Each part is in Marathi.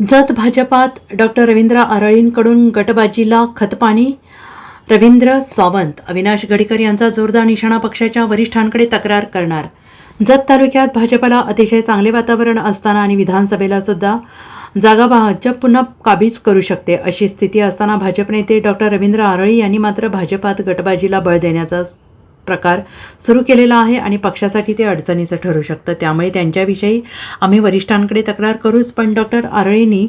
जत भाजपात डॉक्टर रवींद्र आरळींकडून गटबाजीला खतपाणी. रवींद्र सावंत अविनाश गडीकर यांचा जोरदार निशाणा पक्षाच्या वरिष्ठांकडे तक्रार करणार. जत तालुक्यात भाजपला अतिशय चांगले वातावरण असताना आणि विधानसभेला सुद्धा जागा भाजप पुन्हा काबीज करू शकते अशी स्थिती असताना भाजप नेते डॉक्टर रवींद्र आरळी यांनी मात्र भाजपात गटबाजीला बळ देण्याचा प्रकार सुरू केलेला आहे आणि पक्षासाठी ते अडचणीचं ठरू शकतं. त्यामुळे त्यांच्याविषयी आम्ही वरिष्ठांकडे तक्रार करूच पण डॉक्टर आरळींनी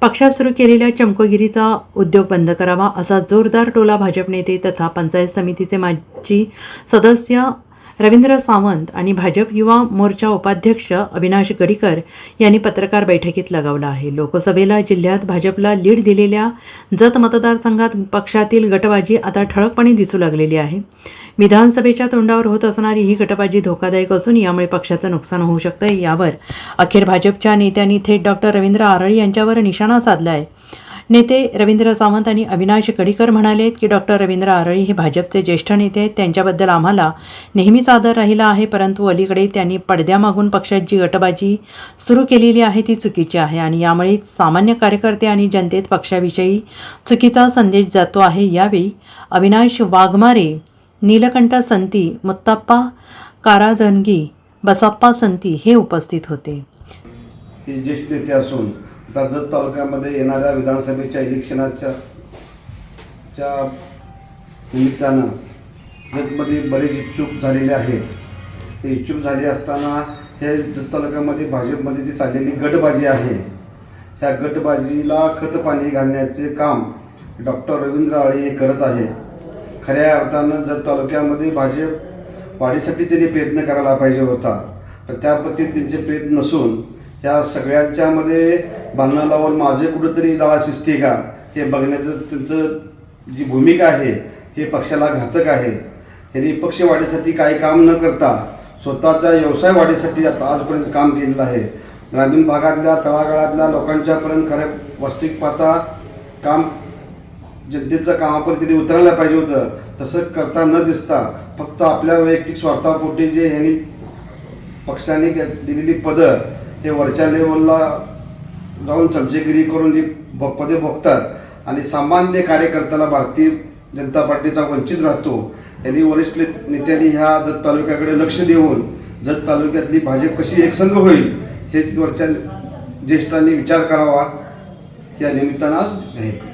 पक्षात सुरू केलेल्या चमकोगिरीचा उद्योग बंद करावा असा जोरदार टोला भाजप नेते तथा पंचायत समितीचे माजी सदस्य रवींद्र सावंत आणि भाजप युवा मोर्चा उपाध्यक्ष अविनाश गडीकर यांनी पत्रकार बैठकीत लगावला आहे. लोकसभेला जिल्ह्यात भाजपला लीड दिलेल्या जत मतदारसंघात पक्षातील गटबाजी आता ठळकपणे दिसू लागलेली आहे. विधानसभेच्या तोंडावर होत असणारी ही गटबाजी धोकादायक असून यामुळे पक्षाचं नुकसान होऊ शकतं यावर अखेर भाजपच्या नेत्यांनी थेट डॉक्टर रवींद्र आरळी यांच्यावर निशाणा साधला आहे नेते रवींद्र सावंत आणि अविनाश गडीकर म्हणाले की डॉक्टर रवींद्र आरळी हे भाजपचे ज्येष्ठ नेते आहेत. त्यांच्याबद्दल आम्हाला नेहमीच आदर राहिला आहे परंतु अलीकडे त्यांनी पडद्यामागून पक्षात जी गटबाजी सुरू केलेली आहे ती चुकीची आहे आणि यामुळे सामान्य कार्यकर्ते आणि जनतेत पक्षाविषयी चुकीचा संदेश जातो आहे. यावेळी अविनाश वाघमारे नीलकंठ संती मुत्ताप्पा काराजनगी बसप्पा संती हे उपस्थित होते. ते ज्येष्ठ नेते असून आता जत तालुक्यामध्ये येणाऱ्या विधानसभेच्या इलेक्शनाच्या च्या निमित्तानं जतमध्ये बरेच इच्छुक झालेले आहेत. ते इच्छुक झाले असताना हे जत तालुक्यामध्ये भाजपमध्ये जी चाललेली गटबाजी आहे ह्या गटबाजीला खतपाणी घालण्याचे काम डॉक्टर रवींद्र आळे हे करत आहे खऱ्या अर्थानं जर तालुक्यामध्ये भाजप वाढीसाठी त्यांनी प्रयत्न करायला पाहिजे होता पण त्या पद्धतीत त्यांचे प्रयत्न नसून या सगळ्यांच्यामध्ये भांडणं लावून माझे कुठंतरी दळा शिस्ते का हे बघण्याचं त्यांचं जी भूमिका आहे हे पक्षाला घातक आहे. त्यांनी पक्ष वाढीसाठी काही काम न करता स्वतःच्या व्यवसाय वाढीसाठी आता आजपर्यंत काम केलेलं आहे. ग्रामीण भागातल्या तळागाळातल्या लोकांच्यापर्यंत खऱ्या वास्तविक पाहता काम जनतेचं कामापर्यंत त्यांनी उतरायला पाहिजे होतं. तसं करता न दिसता फक्त आपल्या वैयक्तिक स्वार्थापोटी जे ह्यांनी पक्षाने दिलेली पदं हे वरच्या लेवलला जाऊन चमचेगिरी करून जी भ पदे भोगतात आणि सामान्य कार्यकर्त्याला भारतीय जनता पार्टीचा वंचित राहतो यांनी वरिष्ठ नेत्यांनी ह्या जत तालुक्याकडे लक्ष देऊन जत तालुक्यातली भाजप कशी एकसंघ होईल हे वरच्या ज्येष्ठांनी विचार करावा या निमित्तानं आज